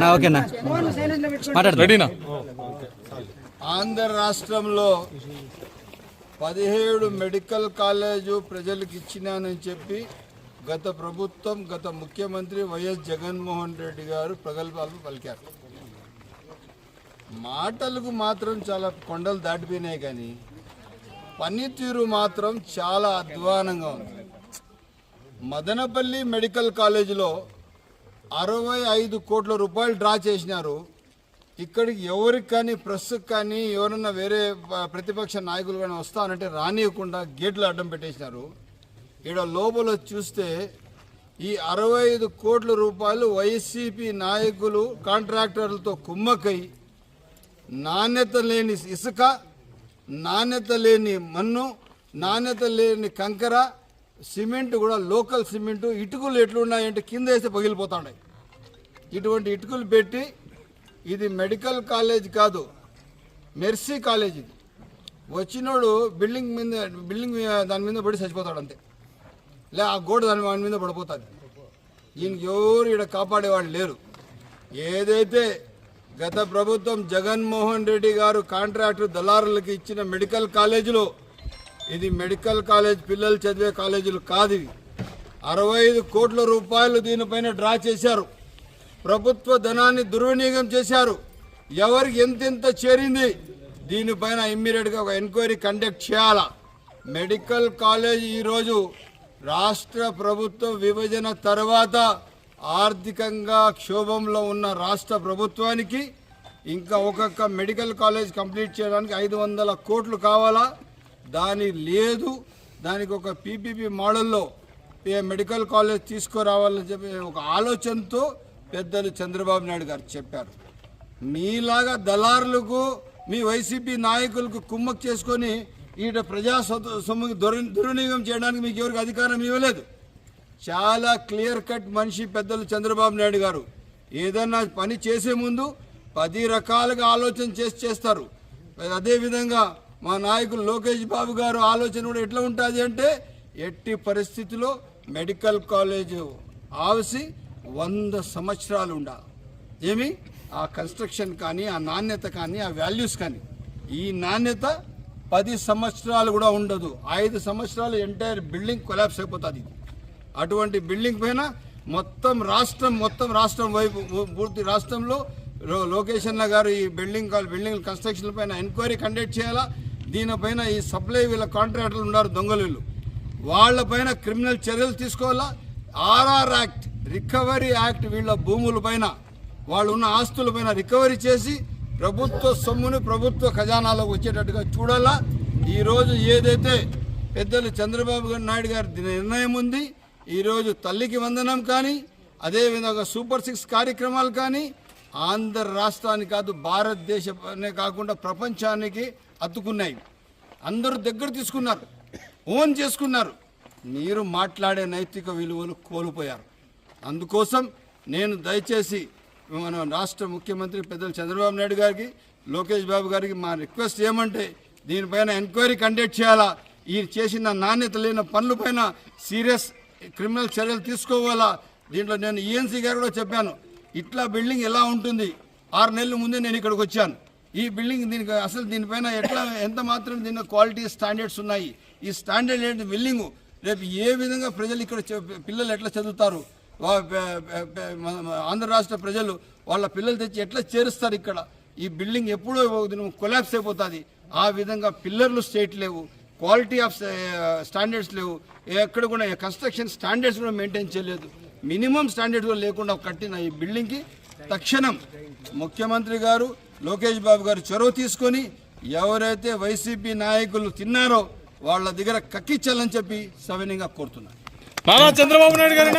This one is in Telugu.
నా ఓకేనా? మాట్లాడు రెడీనా? ఆంధ్ర రాష్ట్రంలో పదిహేడు మెడికల్ కాలేజు ప్రజలకు ఇచ్చినానని చెప్పి గత ప్రభుత్వం గత ముఖ్యమంత్రి వైఎస్ జగన్మోహన్ రెడ్డి గారు ప్రగల్భాలు పలికారు. మాటలకు మాత్రం చాలా కొండలు దాటిపోయినాయి కానీ పనితీరు మాత్రం చాలా అధ్వానంగా ఉంది. మదనపల్లి మెడికల్ కాలేజీలో అరవై ఐదు కోట్ల రూపాయలు డ్రా చేసినారు. ఇక్కడికి ఎవరికి కానీ ప్రెస్కి కానీ ఎవరన్నా వేరే ప్రతిపక్ష నాయకులు కానీ వస్తానంటే రానియకుండా గేట్లు అడ్డం పెట్టేసినారు. ఇక్కడ లోపల చూస్తే ఈ అరవై ఐదు కోట్ల రూపాయలు వైసీపీ నాయకులు కాంట్రాక్టర్లతో కుమ్మకై నాణ్యత లేని ఇసుక నాణ్యత లేని మన్ను నాణ్యత లేని కంకర సిమెంట్ కూడా లోకల్ సిమెంట్ ఇటుకలు ఎట్లున్నాయంటే కింద వేస్తే పగిలిపోతున్నాయి ఇటువంటి ఇటుకలు పెట్టి ఇది మెడికల్ కాలేజ్ కాదు మెర్సీ కాలేజ్ ఇది. వచ్చినోడు బిల్డింగ్ మీద బిల్డింగ్ దాని మీద పడి చచ్చిపోతాడు అంతే. లే ఆ గోడ దాని దాని మీద పడిపోతుంది. ఈయనకి ఎవరు ఇక్కడ కాపాడేవాళ్ళు లేరు. ఏదైతే గత ప్రభుత్వం జగన్మోహన్ రెడ్డి గారు కాంట్రాక్టు దళారులకు ఇచ్చిన మెడికల్ కాలేజీలో ఇది మెడికల్ కాలేజ్ పిల్లలు చదివే కాలేజీలు కాదు ఇవి. అరవై ఐదు కోట్ల రూపాయలు దీనిపైన డ్రా చేశారు. ప్రభుత్వ ధనాన్ని దుర్వినియోగం చేశారు. ఎవరికి ఎంతెంత చేరింది? దీనిపైన ఇమ్మీడియట్గా ఒక ఎంక్వైరీ కండక్ట్ చేయాలా. మెడికల్ కాలేజ్ ఈరోజు రాష్ట్ర ప్రభుత్వ విభజన తర్వాత ఆర్థికంగా క్షోభంలో ఉన్న రాష్ట్ర ప్రభుత్వానికి ఇంకా ఒక్కొక్క మెడికల్ కాలేజ్ కంప్లీట్ చేయడానికి ఐదు వందల కోట్లు కావాలా? దాని లేదు. దానికి ఒక పీపీపీ మోడల్లో ఏ మెడికల్ కాలేజ్ తీసుకురావాలని చెప్పి ఒక ఆలోచనతో పెద్దలు చంద్రబాబు నాయుడు గారు చెప్పారు. మీలాగా దళారులకు మీ వైసీపీ నాయకులకు కుమ్మక్ చేసుకొని ఈట ప్రజా సొమ్ము దుర్వినియోగం చేయడానికి మీకు ఎవరికి అధికారం ఇవ్వలేదు. చాలా క్లియర్ కట్ మనిషి పెద్దలు చంద్రబాబు నాయుడు గారు. ఏదన్నా పని చేసే ముందు పది రకాలుగా ఆలోచన చేసి చేస్తారు. అదేవిధంగా మా నాయకులు లోకేష్ బాబు గారు ఆలోచన కూడా ఎట్లా ఉంటుంది అంటే ఎట్టి పరిస్థితిలో మెడికల్ కాలేజ్ ఆవసి వంద సంవత్సరాలు ఉండాలి. ఏమి? ఆ కన్స్ట్రక్షన్ కానీ ఆ నాణ్యత కానీ ఆ వాల్యూస్ కానీ. ఈ నాణ్యత పది సంవత్సరాలు కూడా ఉండదు. ఐదు సంవత్సరాలు ఎంటైర్ బిల్డింగ్ కొలాప్స్ అయిపోతుంది ఇది. అటువంటి బిల్డింగ్ పైన మొత్తం రాష్ట్రం మొత్తం రాష్ట్రం వైపు పూర్తి రాష్ట్రంలో లోకేష్ అన్న గారు ఈ బిల్డింగ్ కాల్- బిల్డింగ్ కన్స్ట్రక్షన్ పైన ఎంక్వైరీ కండక్ట్ చేయాలా? దీనిపైన ఈ సప్లై వీళ్ళ కాంట్రాక్టర్లు ఉన్నారు దొంగలు వీళ్ళు వాళ్ళపైన క్రిమినల్ చర్యలు తీసుకోవాలా? ఆర్ఆర్ యాక్ట్ రికవరీ యాక్ట్ వీళ్ళ భూముల పైన వాళ్ళు ఉన్న ఆస్తుల పైన రికవరీ చేసి ప్రభుత్వ సొమ్ముని ప్రభుత్వ ఖజానాలోకి వచ్చేటట్టుగా చూడాలా? ఈరోజు ఏదైతే పెద్దలు చంద్రబాబు నాయుడు గారి నిర్ణయం ఉంది ఈరోజు తల్లికి వందనం కానీ అదేవిధంగా సూపర్ సిక్స్ కార్యక్రమాలు కానీ ఆంధ్ర రాష్ట్రానికి కాదు భారతదేశమే కాకుండా ప్రపంచానికి అద్దుకున్నాయి అందరూ దగ్గర తీసుకున్నారు. ఓన్ చేసుకున్నారు. మీరు మాట్లాడే నైతిక విలువలు కోల్పోయారు. అందుకోసం నేను దయచేసి మన రాష్ట్ర ముఖ్యమంత్రి పెద్దలు చంద్రబాబు నాయుడు గారికి లోకేష్ బాబు గారికి మా రిక్వెస్ట్ ఏమంటే దీనిపైన ఎంక్వైరీ కండక్ట్ చేయాలా? ఈ చేసిన నాణ్యత లేని పనులపైన సీరియస్ క్రిమినల్ చర్యలు తీసుకోవాలా? దీంట్లో నేను ఈఎన్సీ గారు కూడా చెప్పాను. ఇట్లా బిల్డింగ్ ఎలా ఉంటుంది? ఆరు నెలల ముందే నేను ఇక్కడికి వచ్చాను. ఈ బిల్డింగ్ దీనికి అసలు దీనిపైన ఎట్లా ఎంత మాత్రం దీని క్వాలిటీ స్టాండర్డ్స్ ఉన్నాయి? ఈ స్టాండర్డ్ ఏంటి బిల్డింగ్? రేపు ఏ విధంగా ప్రజలు ఇక్కడ పిల్లలు ఎట్లా చదువుతారు? ఆంధ్ర రాష్ట్ర ప్రజలు వాళ్ళ పిల్లలు తెచ్చి ఎట్లా చేరుస్తారు ఇక్కడ? ఈ బిల్డింగ్ ఎప్పుడో కొలాప్స్ అయిపోతుంది. ఆ విధంగా పిల్లర్లు స్టేట్ లేవు క్వాలిటీ ఆఫ్ స్టాండర్డ్స్ లేవు. ఎక్కడ కూడా కన్స్ట్రక్షన్ స్టాండర్డ్స్ కూడా మెయింటైన్ చేయలేదు. మినిమం స్టాండర్డ్స్ కూడా లేకుండా కట్టిన ఈ బిల్డింగ్కి తక్షణం ముఖ్యమంత్రి గారు లోకేష్ బాబు గారు చొరవ తీసుకొని ఎవరైతే వైసీపీ నాయకులు తిన్నారో వాళ్ళ దగ్గర కక్కిచ్చాలని చెప్పి సవినీయంగా కోరుతున్నారు నారా చంద్రబాబు నాయుడు గారి